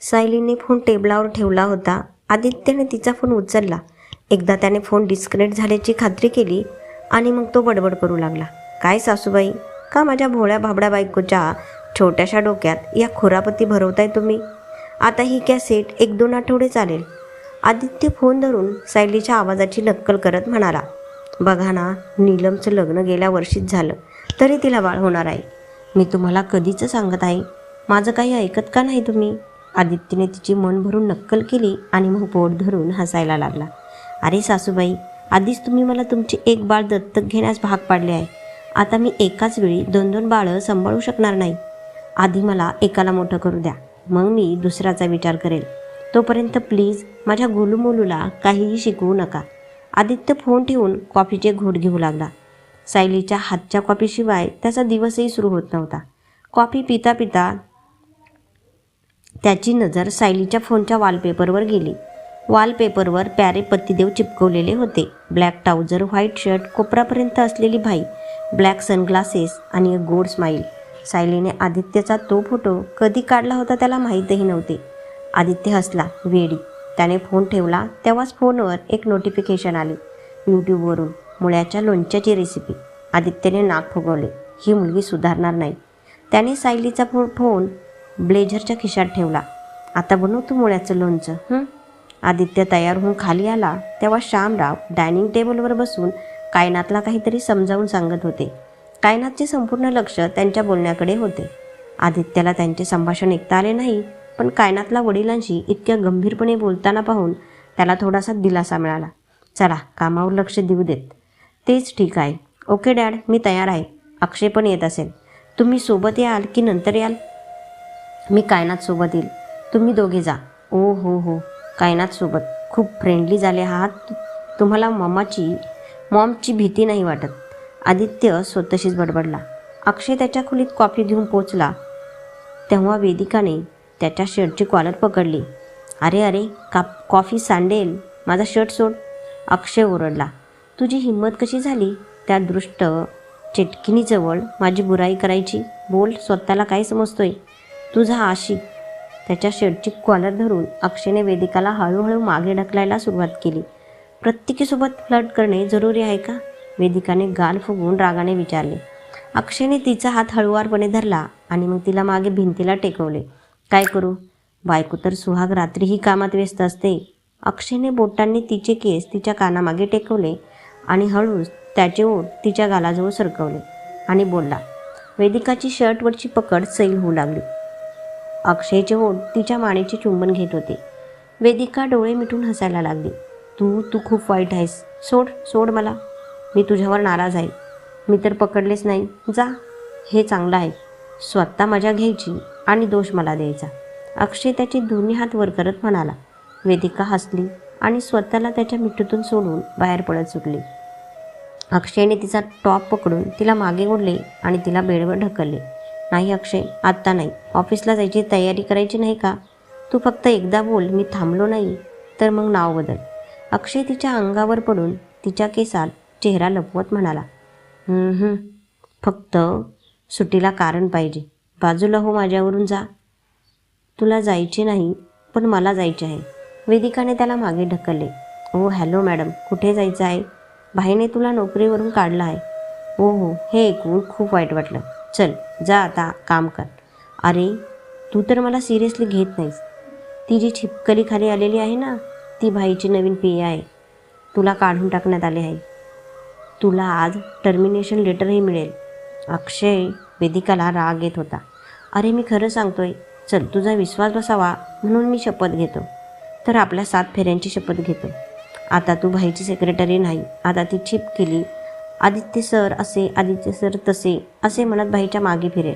सायलीने phone टेबलावर ठेवला होता. आदित्यने तिचा फोन उचलला. एकदा त्याने फोन डिस्कनेक्ट झाल्याची खात्री केली आणि मग तो बडबड करू लागला. काय सासूबाई? का माझ्या भोळ्या भाबड्या बायकोच्या छोट्याशा डोक्यात या खुरापती भरवताय तुम्ही? आता ही कॅसेट एक दोन आठवडे चालेल. आदित्य फोन धरून सायलीच्या आवाजाची नक्कल करत म्हणाला बघा ना नीलमचं लग्न गेल्या वर्षीच झालं तरी तिला बाळ होणार आहे. मी तुम्हाला कधीच सांगत आहे? माझं काही ऐकत का नाही तुम्ही? आदित्यने तिची मन भरून नक्कल केली आणि मग पोट धरून हसायला लागला. अरे सासूबाई आधीच तुम्ही मला तुमचे एक बाळ दत्तक घेण्यास भाग पाडले आहे. आता मी एकाच वेळी दोन दोन बाळं सांभाळू शकणार नाही. आधी मला एकाला मोठं करू द्या मग मी दुसऱ्याचा विचार करेल. तोपर्यंत प्लीज माझ्या गोलूमोलूला काहीही शिकवू नका. आदित्य फोन ठेवून कॉफीचे घोट घेऊ लागला. सायलीच्या हातच्या कॉफीशिवाय त्याचा दिवसही सुरू होत नव्हता. कॉफी पिता पिता त्याची नजर सायलीच्या फोनच्या वॉलपेपरवर गेली. वॉलपेपरवर प्यारे पत्तीदेव चिपकवलेले होते. ब्लॅक ट्राउझर व्हाईट शर्ट कोपरापर्यंत असलेली भाई ब्लॅक सनग्लासेस आणि एक गोड स्माईल सायलीने आदित्यचा तो फोटो कधी काढला होता त्याला माहीतही नव्हते. आदित्य हसला वेडी. त्याने फोन ठेवला तेव्हाच फोनवर एक नोटिफिकेशन आले. यूट्यूबवरून मुळ्याच्या लोणच्याची रेसिपी आदित्यने नाक फुगवले. ही मुलगी सुधारणार नाही. त्याने सायलीचा फो फोन ब्लेझरच्या खिशात ठेवला. आता बनव तू मुळ्याचं लोणचं. हं? आदित्य तयार होऊन खाली आला. तेव्हा श्यामराव डायनिंग टेबलवर बसून कायनातला काहीतरी समजावून सांगत होते. कायनातचे संपूर्ण लक्ष त्यांच्या बोलण्याकडे होते. आदित्यला त्यांचे संभाषण ऐकता आले नाही पण कायनातला वडिलांशी इतक्या गंभीरपणे बोलताना पाहून त्याला थोडासा दिलासा मिळाला. चला कामावर लक्ष देऊ देत. तेच ठीक आहे. ओके डॅड मी तयार आहे. अक्षय पण येत असेल. तुम्ही सोबत याल की नंतर याल? मी कायनातसोबत येईल. तुम्ही दोघे जा. ओ हो हो. कायनातसोबत. खूप फ्रेंडली झाले आहात तुम्हाला ममाची मॉमची भीती नाही वाटत. आदित्य स्वतःशीच बडबडला. अक्षय त्याच्या खोलीत कॉफी घेऊन पोचला तेव्हा वेदिकाने त्याच्या शर्टची कॉलर पकडली. अरे अरे का कॉफी सांडेल? माझा शर्ट सोड. अक्षय ओरडला. तुझी हिंमत कशी झाली? त्या दृष्ट चेटकिनीजवळ माझी बुराई करायची? बोल स्वतःला काय समजतोय? तुझा आशिक. त्याच्या शर्टची कॉलर धरून अक्षयने वेदिकाला हळूहळू मागे ढकलायला सुरुवात केली. प्रत्येकीसोबत फ्लट करणे जरुरी आहे का? वेदिकाने गाल फुगवून रागाने विचारले. अक्षयने तिचा हात हळुवारपणे धरला आणि मग तिला मागे भिंतीला टेकवले. काय करू? बायको तर सुहाग रात्रीही कामात व्यस्त असते. अक्षयने बोटांनी तिचे केस तिच्या कानामागे टेकवले आणि हळूच त्याचे ओठ तिच्या गालाजवळ सरकवले आणि बोलला. वेदिकाची शर्टवरची पकड सैल होऊ लागली. अक्षयचे ओठ तिच्या मानेचे चुंबन घेत होते. वेदिका डोळे मिटून हसायला लागली. तू तू खूप वाईट आहेस. सोड सोड मला. मी तुझ्यावर नाराज आहे. मी तर पकडलेच नाही. जा. हे चांगलं आहे. स्वतः मजा घ्यायची आणि दोष मला द्यायचा. अक्षय त्याचे दोन्ही हात वर करत म्हणाला. वेदिका हसली आणि स्वतःला त्याच्या मिठीतून सोडून बाहेर पडत सुटली. अक्षयने तिचा टॉप पकडून तिला मागे ओढले आणि तिला बेडवर ढकलले. नाही अक्षय आत्ता नाही. ऑफिसला जायची तयारी करायची नाही का? तू फक्त एकदा बोल मी थांबलो नाही. तर मग नाव बदल. अक्षय तिच्या अंगावर पडून तिच्या केसात चेहरा लपवत म्हणाला फक्त सुट्टीला कारण पाहिजे. बाजूला हो माझ्यावरून जा. तुला जायचे नाही पण मला जायचे आहे. वेदिकाने त्याला मागे ढकलले. ओ हॅलो मॅडम कुठे जायचं आहे? भाईने तुला नोकरीवरून काढलं आहे. हो हो हे ऐकून खूप वाईट वाटलं. चल जा आता काम कर. अरे तू तर मला सिरियसली घेत नाहीस. ती जी छिपकली खाली आलेली आहे ना ती भाईची नवीन पेय आहे. तुला काढून टाकण्यात आले आहे. तुला आज टर्मिनेशन लेटरही मिळेल. अक्षय वेदिकाला राग येत होता. अरे मी खरं सांगतोय चल तुझा विश्वास बसावा म्हणून मी शपथ घेतो. तर आपल्या सात फेऱ्यांची शपथ घेतो. आता तू भाईची सेक्रेटरी नाही आता ती छिप केली आदित्य सर असे आदित्य सर तसे असे म्हणत भाईच्या मागे फिरेल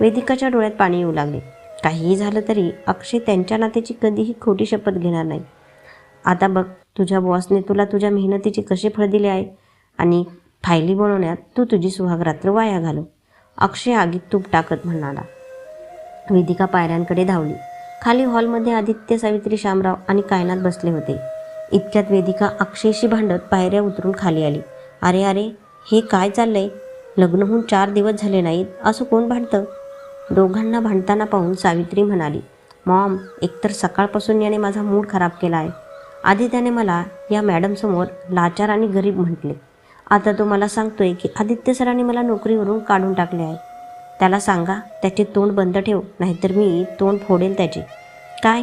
वेदिकाच्या डोळ्यात पाणी येऊ लागले. काहीही झालं तरी अक्षय त्यांच्या नात्याची कधीही खोटी शपथ घेणार नाही. आता बघ तुझ्या बॉसने तुला तुझ्या मेहनतीचे कसे फळ दिले आहे? आणि फायली बनवण्यात तू तुझी सुहाग रात्र वाया घालव. अक्षय आगीत तूप टाकत म्हणाला. वेदिका पायऱ्यांकडे धावली. खाली हॉलमध्ये आदित्य सावित्री शामराव आणि कायनात बसले होते. इतक्यात वेदिका अक्षयशी भांडत पायऱ्या उतरून खाली आली. अरे अरे हे काय चाललंय? लग्न होऊन चार दिवस झाले नाहीत असं कोण भांडतं? दोघांना भांडताना पाहून सावित्री म्हणाली मॉम एकतर सकाळपासून याने माझा मूड खराब केला आहे आधी त्याने मला या मॅडमसमोर लाचार आणि गरीब म्हटले. आता तो मला सांगतोय की आदित्य सरांनी मला नोकरीवरून काढून टाकले आहे. त्याला सांगा त्याचे तोंड बंद ठेव नाहीतर मी तोंड फोडेल त्याचे. काय?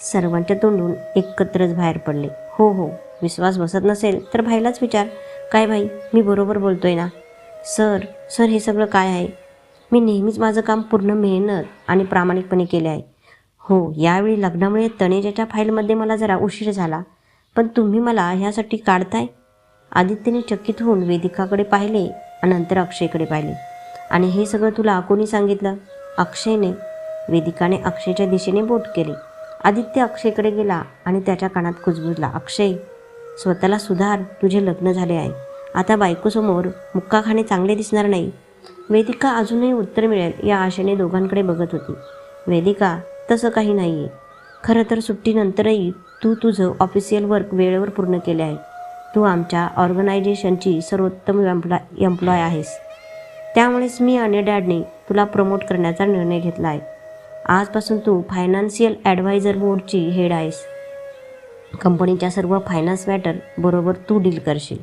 सर्वांच्या तोंडून एकत्रच बाहेर पडले. हो हो विश्वास बसत नसेल तर भाईलाच विचार. काय भाई मी बरोबर बोलतोय ना? सर सर हे सगळं काय आहे? मी नेहमीच माझं काम पूर्ण मेहनत आणि प्रामाणिकपणे केले आहे. हो यावेळी लग्नामुळे तनेजाच्या फाईलमध्ये मला जरा उशीर झाला. पण तुम्ही मला ह्यासाठी काढताय? आदित्यने चकित होऊन वेदिकाकडे पाहिले आणि नंतर अक्षयकडे पाहिले. आणि हे सगळं तुला कोणी सांगितलं? अक्षयने. वेदिकाने अक्षयच्या दिशेने बोट केली. आदित्य अक्षयकडे गेला आणि त्याच्या कानात कुजबुजला. अक्षय स्वतःला सुधार तुझे लग्न झाले आहे. आता बायकोसमोर मुक्का खाणे चांगले दिसणार नाही. वेदिका अजूनही उत्तर मिळेल या आशेने दोघांकडे बघत होती. वेदिका तसं काही नाही आहे खरं तर सुट्टीनंतरही तू तुझं ऑफिशियल वर्क वेळेवर पूर्ण केले आहे. तू आमच्या ऑर्गनायझेशनची सर्वोत्तम एम्प्लॉय एम्प्लॉय आहेस. त्यामुळेच मी आणि डॅडने तुला प्रमोट करण्याचा निर्णय घेतला आहे. आजपासून तू फायनान्शियल ॲडवायझर बोर्डची हेड आहेस. कंपनीच्या सर्व फायनान्स मॅटर बरोबर तू डील करशील.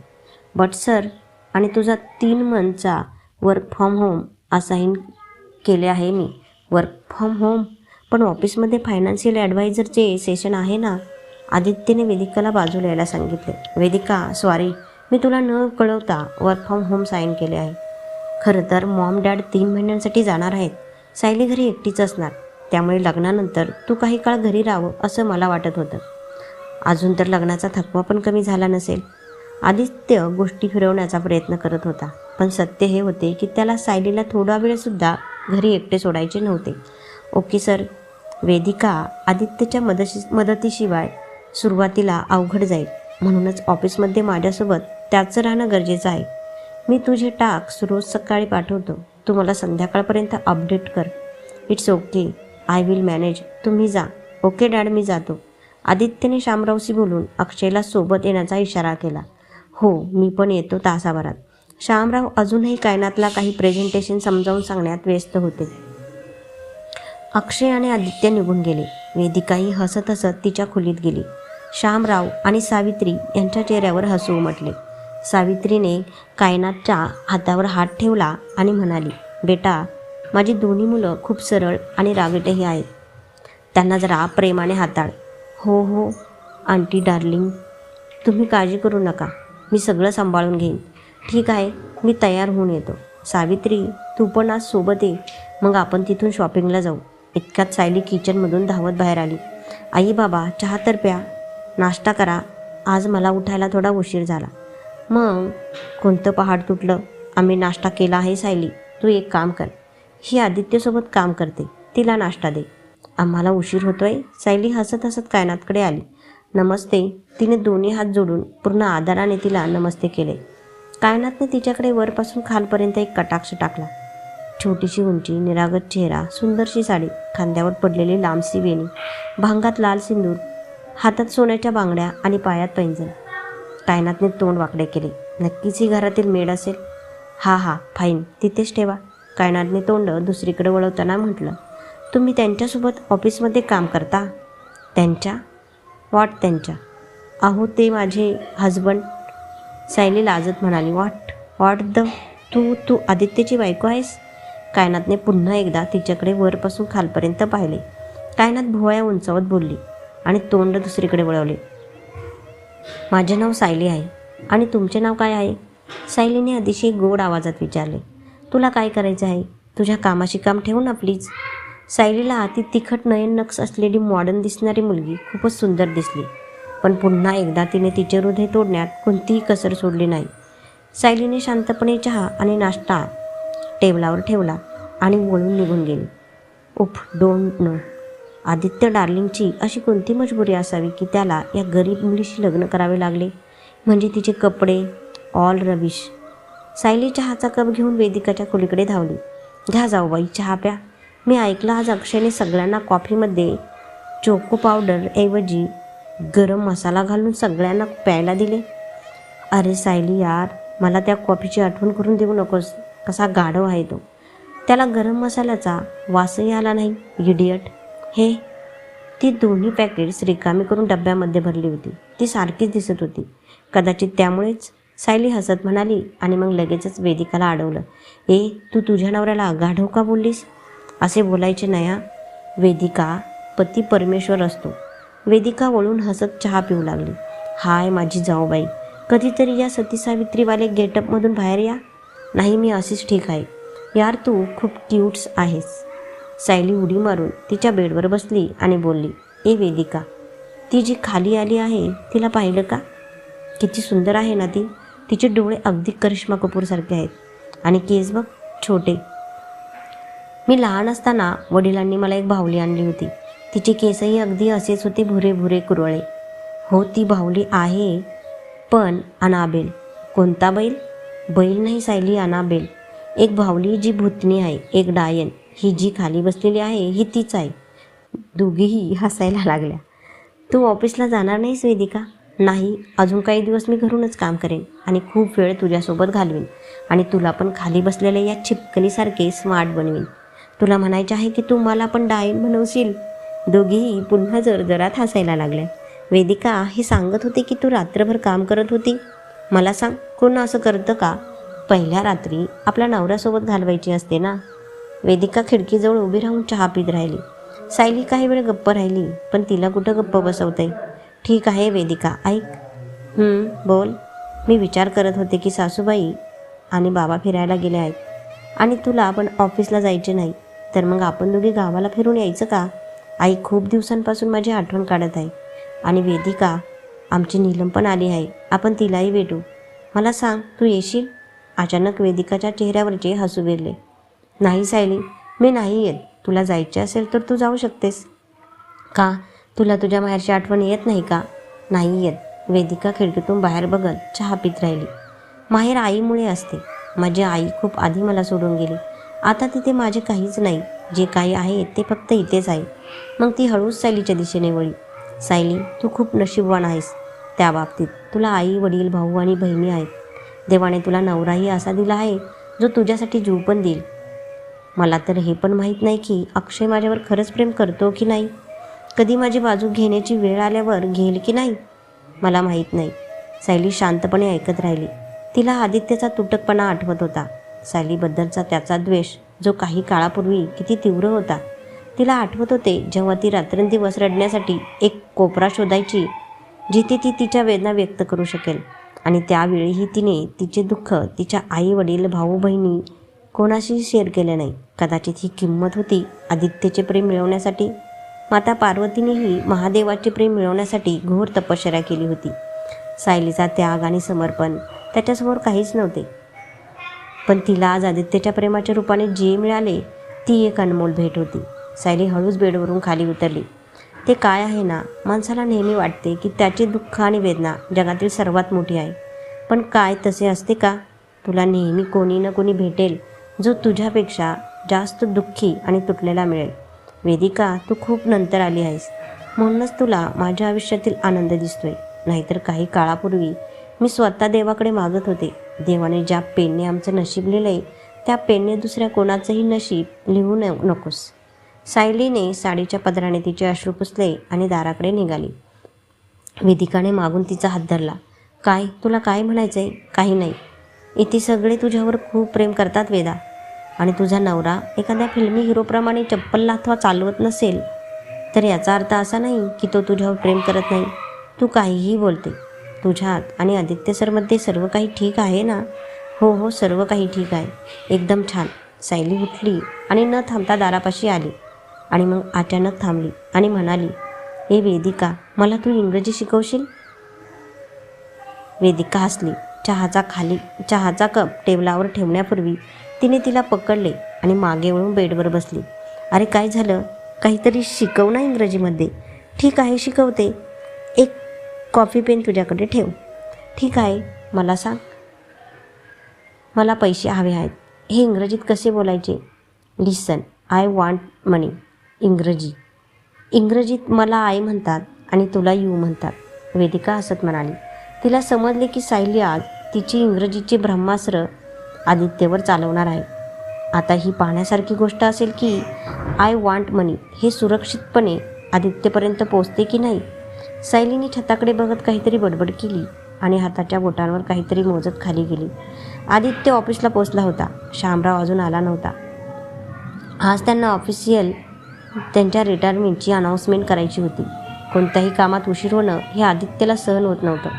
बट सर आणि तुझा तीन मंथचा वर्क फ्रॉम होम असाईन केले आहे मी. वर्क फ्रॉम होम पण ऑफिसमध्ये फायनान्शियल ॲडवायझरचे सेशन आहे ना? आदित्यने वेदिकाला बाजूला यायला सांगितले. वेदिका सॉरी मी तुला न कळवता वर्क फ्रॉम होम साईन केले आहे. खरं तर मॉम डॅड तीन महिन्यांसाठी जाणार आहेत. सायली घरी एकटीच असणार. त्यामुळे लग्नानंतर तू काही काळ घरी राहावं असं मला वाटत होतं. अजून तर लग्नाचा थकवा पण कमी झाला नसेल. आदित्य गोष्टी फिरवण्याचा प्रयत्न करत होता. पण सत्य हे होते की त्याला सायलीला थोडा वेळसुद्धा घरी एकटे सोडायचे नव्हते. ओके सर वेदिका आदित्यच्या मदशी मदतीशिवाय सुरुवातीला अवघड जाईल. म्हणूनच ऑफिसमध्ये माझ्यासोबत त्याचं राहणं गरजेचं आहे. मी तुझे टास्क रोज सकाळी पाठवतो. तू मला संध्याकाळपर्यंत अपडेट कर. It's okay. I will manage. तुम्ही जा. ओके डॅड मी जातो. आदित्यने शामरावशी बोलून अक्षयला सोबत येण्याचा इशारा केला. हो मी पण येतो तासाभरात. श्यामराव अजूनही कायनातला काही प्रेझेंटेशन समजावून सांगण्यात व्यस्त होते. अक्षय आणि आदित्य निघून गेले. वेदिकाही हसत हसत तिच्या खोलीत गेली. श्यामराव आणि सावित्री यांच्या चेहऱ्यावर हसू उमटले. सावित्रीने कायनातच्या हातावर हात ठेवला आणि म्हणाली बेटा माझी दोन्ही मुलं खूप सरळ आणि रागीटही आहेत. त्यांना जरा प्रेमाने हाताळ. हो हो. आंटी डार्लिंग तुम्ही काळजी करू नका. मी सगळं सांभाळून घेईन. ठीक आहे मी तयार होऊन येतो. सावित्री तू पण आज सोबत ये. मग आपण तिथून शॉपिंगला जाऊ. इतक्यात सायली किचनमधून धावत बाहेर आली. आई बाबा चहा तर प्या. नाश्ता करा. आज मला उठायला थोडा उशीर झाला. मग कोणतं पहाड तुटलं? आम्ही नाश्ता केला आहे सायली. तू एक काम कर. ही आदित्यसोबत काम करते. तिला नाश्ता दे. आम्हाला उशीर होतोय. सायली हसत हसत कायनातकडे आली. नमस्ते. तिने दोन्ही हात जोडून पूर्ण आदराने तिला नमस्ते केले. कायनातने तिच्याकडे वरपासून खालपर्यंत एक कटाक्ष टाकला. छोटीशी उंची निरागत चेहरा सुंदरशी साडी खांद्यावर पडलेली लांबसी वेणी भांगात लाल सिंदूर हातात सोन्याच्या बांगड्या आणि पायात पैंजण. कायनातने तोंड वाकडे केले. नक्कीच ही घरातील मेड असेल. हा हा फाईन तिथेच ठेवा. कायनातने तोंड दुसरीकडे वळवताना म्हटलं. तुम्ही त्यांच्यासोबत ऑफिसमध्ये काम करता? त्यांच्या? वाट त्यांच्या. अहो ते माझे हजबंड सायली लाजत म्हणाली वाट वॉट द तू तू आदित्यची बायको आहेस? कायनातने पुन्हा एकदा तिच्याकडे वरपासून खालपर्यंत पाहिले. कायनात भुवया उंचावत बोलली आणि तोंड दुसरीकडे वळवले. माझे नाव सायली आहे आणि तुमचे नाव काय आहे? सायलीने अतिशय गोड आवाजात विचारले. तुला काय करायचं आहे? तुझ्या कामाशी काम ठेवू ना प्लीज सायलीला अति तिखट नयन नक्स असलेली मॉडर्न दिसणारी मुलगी खूपच सुंदर दिसली. पण पुन्हा एकदा तिने तिचे हृदय तोडण्यात कोणतीही कसर सोडली नाही. सायलीने शांतपणे चहा आणि नाश्ता टेबलावर ठेवला आणि वळून निघून गेली. उफ डोंट नो आदित्य डार्लिंगची अशी कोणती मजबुरी असावी की त्याला या गरीब मुलीशी लग्न करावे लागले? म्हणजे तिचे कपडे? ऑल रविश सायली चहाचा कप घेऊन वेदिकाच्या खोलीकडे धावली. घ्या जाऊ बाई चहा प्या. मी ऐकलं आज अक्षयने सगळ्यांना कॉफीमध्ये चोको पावडर ऐवजी गरम मसाला घालून सगळ्यांना प्यायला दिले. अरे सायली यार मला त्या कॉफीची आठवण करून देऊ नकोस. कसा गाढव आहे तो. त्याला गरम मसाल्याचा वासही आला नाही इडियट हे ती दोन्ही पॅकेट्स रिकामी करून डब्यामध्ये भरली होती. ती सारखीच दिसत होती. कदाचित त्यामुळेच सायली हसत म्हणाली आणि मग लगेचच वेदिकाला अडवलं. ए तू तुझ्या नवऱ्याला गाढव का बोललीस? असे बोलायचे नया वेदिका पती परमेश्वर असतो. वेदिका वळून हसत चहा पिऊ लागली. हाय माझी जाऊबाई कधीतरी या सती सावित्रीवाले गेटअपमधून बाहेर या. नाही मी अशीच ठीक आहे. यार तू खूप क्यूट्स आहेस. सायली उडी मारून तिच्या बेडवर बसली आणि बोलली ए वेदिका ती जी खाली आली आहे तिला पाहिलं का? किती सुंदर आहे ना ती. तिचे डोळे अगदी करिश्मा कपूरसारखे आहेत. आणि केस बघ छोटे. मी लहान असताना वडिलांनी मला एक बाहुली आणली होती. तिचे केसही अगदी असेच होते भुरे भुरे कुरळे. हो ती बाहुली आहे पण अनाबेल. कोणता बैल? बैल नाही सायली अनाबेल. एक भावली जी भूतणी आहे एक डायन. ही जी खाली बसलेली आहे ही तीच आहे. दोघीही हसायला लागल्या. तू ऑफिसला जाणार नाहीस वेदिका? नाही अजून काही दिवस मी घरूनच काम करेन आणि खूप वेळ तुझ्यासोबत घालवीन आणि तुला पण खाली बसलेल्या या छिपकलीसारखे स्मार्ट बनवीन. तुला म्हणायचे आहे की तू मला पण डायन बनवशील? दोघीही पुन्हा जरजरात हसायला लागल्या. वेदिका हे सांगत होते की तू रात्रभर काम करत होती. मला सांग कोण असं करतं का? पहिल्या रात्री आपल्या नवऱ्यासोबत घालवायची असते ना? वेदिका खिडकीजवळ उभी राहून चहा पित राहिली. सायली काही वेळ गप्प राहिली पण तिला कुठं गप्प बसवते ठीक आहे वेदिका ऐक. बोल. मी विचार करत होते की सासूबाई आणि बाबा फिरायला गेले आहेत. आणि तुला आपण ऑफिसला जायचे नाही. तर मग आपण दोघी गावाला फिरून यायचं का? आई खूप दिवसांपासून माझी आठवण काढत आहे. आणि वेदिका आमची नीलम पण आली आहे. आपण तिलाही भेटू. मला सांग तू येशील? अचानक वेदिकाच्या चेहऱ्यावरचे हसू गेले. नाही सायली मी नाही येत. तुला जायचे असेल तर तू जाऊ शकतेस. का? तुला तुझ्या माहेरची आठवण येत नाही का? नाही येत. वेदिका खिडकीतून बाहेर बघत चहा पित राहिली. माहेर आईमुळे असते. माझी आई खूप आधी मला सोडून गेली. आता तिथे माझे काहीच नाही. जे काही आहे ते फक्त इथेच आहे. मग ती हळूच सायलीच्या दिशेने वळी सायली तू खूप नशीबवान आहेस. त्या बाबतीत तुला आई वडील भाऊ आणि बहिणी आहेत. देवाने तुला नवराही असा दिला आहे जो तुझ्यासाठी जीव पण देईल. मला तर हे पण माहीत नाही की अक्षय माझ्यावर खरंच प्रेम करतो की नाही? कधी माझी बाजू घेण्याची वेळ आल्यावर घेईल की नाही? मला माहीत नाही. सायली शांतपणे ऐकत राहिली. तिला आदित्यचा तुटकपणा आठवत होता. सायलीबद्दलचा त्याचा द्वेष जो काही काळापूर्वी किती तीव्र होता तिला आठवत होते जेव्हा ती रात्रंदिवस रडण्यासाठी एक कोपरा शोधायची जिथे ती तिच्या वेदना व्यक्त करू शकेल. आणि त्यावेळीही तिने तिचे दुःख तिच्या आई वडील भाऊ बहिणी कोणाशी शेअर केले नाही. कदाचित ही किंमत होती आदित्यचे प्रेम मिळवण्यासाठी. माता पार्वतीनेही महादेवाचे प्रेम मिळवण्यासाठी घोर तपश्चर्या केली होती. सायलीचा त्याग आणि समर्पण त्याच्यासमोर काहीच नव्हते. पण तिला आज आदित्यच्या प्रेमाच्या रूपाने जे मिळाले ती एक अनमोल भेट होती. सायली हळूच बेडवरून खाली उतरली. ते काय आहे ना? माणसाला नेहमी वाटते की त्याची दुःख आणि वेदना जगातील सर्वात मोठी आहे. पण काय तसे असते का? तुला नेहमी कोणी ना कोणी भेटेल जो तुझ्यापेक्षा जास्त दुःखी आणि तुटलेला मिळेल. वेदिका तू खूप नंतर आली आहेस. म्हणूनच तुला माझ्या आयुष्यातील आनंद दिसतोय. नाहीतर काही काळापूर्वी मी स्वतः देवाकडे मागत होते. देवाने ज्या पेनने आमचं नशीब लिहिलंय त्या पेनने दुसऱ्या कोणाचंही नशीब लिहू न नकोस. सायलीने साडीच्या पदराने तिचे अश्रू पुसले आणि दाराकडे निघाली. वेदिकाने मागून तिचा हात धरला. काय? तुला काय म्हणायचं आहे काही नाही. इथे सगळे तुझ्यावर खूप प्रेम करतात वेदा. आणि तुझा नवरा एखाद्या फिल्मी हिरोप्रमाणे चप्पल लाथवा चालवत नसेल तर याचा अर्थ असा नाही की तो तुझ्यावर प्रेम करत नाही. तू काहीही बोलते. तुझ्यात आणि आदित्य सरमध्ये सर्व काही ठीक आहे ना? हो हो सर्व काही ठीक आहे. एकदम छान. सायली उठली आणि न थांबता दारापाशी आली. आणि मग अचानक थांबली आणि म्हणाली ए वेदिका मला तू इंग्रजी शिकवशील? वेदिका हसली. चहाचा खाली चहाचा कप टेबलावर ठेवण्यापूर्वी तिने तिला पकडले आणि मागे वळून बेडवर बसली. अरे काय झालं? काहीतरी शिकव ना इंग्रजीमध्ये. ठीक आहे शिकवते. कॉफी पेन तुझ्याकडे ठेव. ठीक आहे मला सांग. मला पैसे हवे आहेत. हे इंग्रजीत कसे बोलायचे? लिसन आय वॉन्ट मनी इंग्रजी. इंग्रजीत मला आय म्हणतात आणि तुला यू म्हणतात. वेदिका हसत म्हणाली. तिला समजले की सायली आज तिची इंग्रजीचे ब्रह्मास्त्र आदित्यवर चालवणार आहे. आता ही पाहण्यासारखी गोष्ट असेल की आय वॉन्ट मनी हे सुरक्षितपणे आदित्यपर्यंत पोचते की नाही? सायलीने छताकडे बघत काहीतरी बडबड केली आणि हाताच्या बोटांवर काहीतरी मोजत खाली गेली. आदित्य ऑफिसला पोचला होता. शामराव अजून आला नव्हता. आज त्यांना ऑफिशियल त्यांच्या रिटायरमेंटची अनाऊन्समेंट करायची होती. कोणत्याही कामात उशीर होणं हे आदित्यला सहन होत नव्हतं.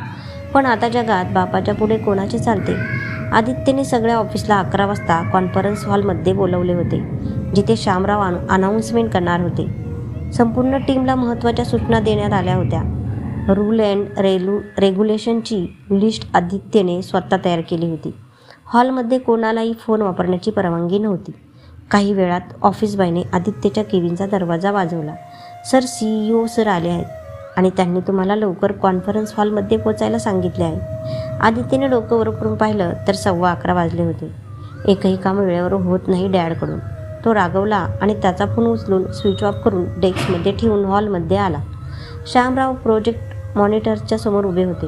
पण आता जगात बापाच्या पुढे कोणाचे चालते? आदित्यने सगळ्या ऑफिसला अकरा वाजता कॉन्फरन्स हॉलमध्ये बोलवले होते जिथे शामराव अन अनाऊन्समेंट करणार होते. संपूर्ण टीमला महत्त्वाच्या सूचना देण्यात आल्या होत्या. रूल अँड रेलू रेग्युलेशनची लिस्ट आदित्यने स्वतः तयार केली होती. हॉलमध्ये कोणालाही फोन वापरण्याची परवानगी नव्हती. काही वेळात ऑफिस बायने आदित्यच्या केविनचा दरवाजा वाजवला. Sir C E O sir आले आहेत आणि त्यांनी तुम्हाला लवकर कॉन्फरन्स हॉलमध्ये पोचायला सांगितले आहे. आदित्यने डोकं वर करून पाहिलं तर सव्वा अकरा वाजले होते. एकही काम वेळेवर होत नाही डॅडकडून. तो रागवला आणि त्याचा फोन उचलून स्विच ऑफ करून डेस्कमध्ये ठेवून हॉलमध्ये आला. श्यामराव प्रोजेक्ट मॉनिटरच्या समोर उभे होते.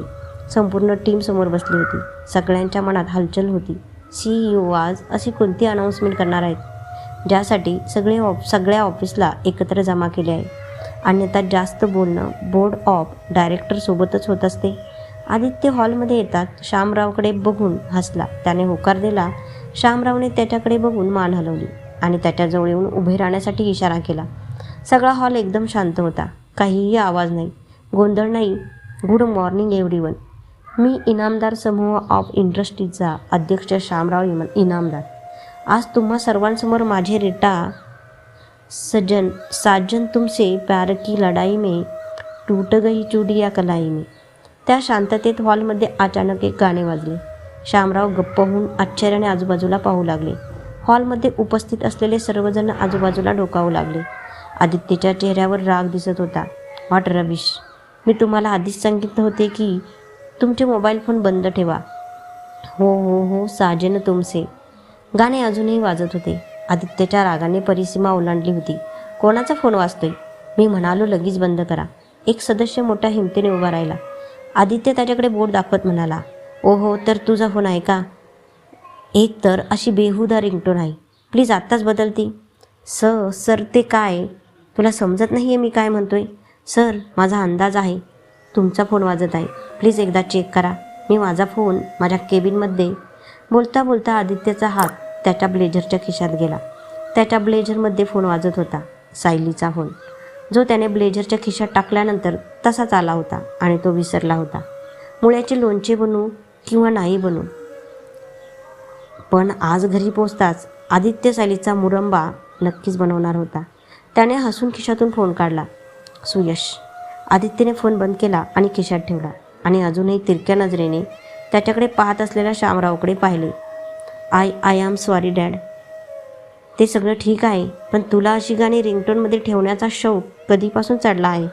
संपूर्ण टीम समोर बसली होती. सगळ्यांच्या मनात हलचल होती. सी ई ओ आज अशी कोणती अनाऊन्समेंट करणार आहेत? ज्यासाठी सगळे ऑफ सगळ्या ऑफिसला एकत्र जमा केले आहे. अन्यथा जास्त बोलणं बोर्ड ऑफ डायरेक्टरसोबतच होत असते. आदित्य हॉलमध्ये येतात श्यामरावकडे बघून हसला. त्याने होकार दिला. श्यामरावने त्याच्याकडे बघून मान हलवली. आणि त्याच्याजवळ येऊन उभे राहण्यासाठी इशारा केला. सगळा हॉल एकदम शांत होता. काहीही आवाज नाही. गोंधळ नाही. Good morning everyone. मी इनामदार समूह ऑफ इंडस्ट्रीजचा अध्यक्ष श्यामराव इम इनामदार. आज तुम्हा सर्वांसमोर माझे रेटा सजन साजन तुमसे प्यार की लढाई में टूट गई चुडिया कलाई में. त्या शांततेत हॉलमध्ये अचानक एक गाणे वाजले. श्यामराव गप्प होऊन आश्चर्याने आजूबाजूला पाहू लागले. हॉलमध्ये उपस्थित असलेले सर्वजण आजूबाजूला डोकावू लागले. आदित्यच्या चेहऱ्यावर राग दिसत होता. हॉट रविश मी तुम्हाला आधीच सांगितलं होते की तुमचे मोबाईल फोन बंद ठेवा. हो हो हो साजेन तुमसे गाणे अजूनही वाजत होते. आदित्यच्या रागाने परिसीमा ओलांडली होती. कोणाचा फोन वाजतोय? मी म्हणालो लगेच बंद करा. एक सदस्य मोठ्या हिमतीने उभा राहिला. आदित्य त्याच्याकडे बोट दाखवत म्हणाला ओ हो तर तुझा फोन आहे का? एक तर अशी बेहुदा रिंगटोन आहे. प्लीज आत्ताच बदलती. स सर ते काय? तुला समजत नाही आहे मी काय म्हणतोय? सर माझा अंदाज आहे. तुमचा फोन वाजत आहे. प्लीज एकदा चेक करा. मी माझा फोन माझ्या केबिनमध्ये बोलता बोलता आदित्यचा हात त्याच्या ब्लेझरच्या खिशात गेला. त्याच्या ब्लेझरमध्ये फोन वाजत होता सायलीचा फोन. जो त्याने ब्लेझरच्या खिशात टाकल्यानंतर तसाच आला होता आणि तो विसरला होता. मुळ्याचे लोणचे बनू किंवा नाही बनू पण आज घरी पोचताच आदित्य सायलीचा मुरंबा नक्कीच बनवणार होता. त्याने हसून खिशातून फोन काढला. सुयश आदित्यने फोन बंद केला आणि खिशात ठेवला आणि अजूनही तिरक्या नजरेने त्याच्याकडे पाहत असलेल्या श्यामरावकडे पाहिले. I I am sorry dad ते सगळं ठीक आहे पण तुला अशी गाणी रिंगटोनमध्ये ठेवण्याचा शौक कधीपासून चढला आहे?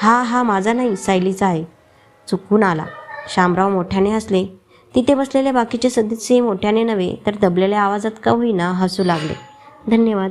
हा हा माझा नाही सायलीचा आहे. चुकून आला. श्यामराव मोठ्याने हसले. तिथे बसलेले बाकीचे सदस्य मोठ्याने नव्हे तर दबलेल्या आवाजात का होईना हसू लागले. धन्यवाद.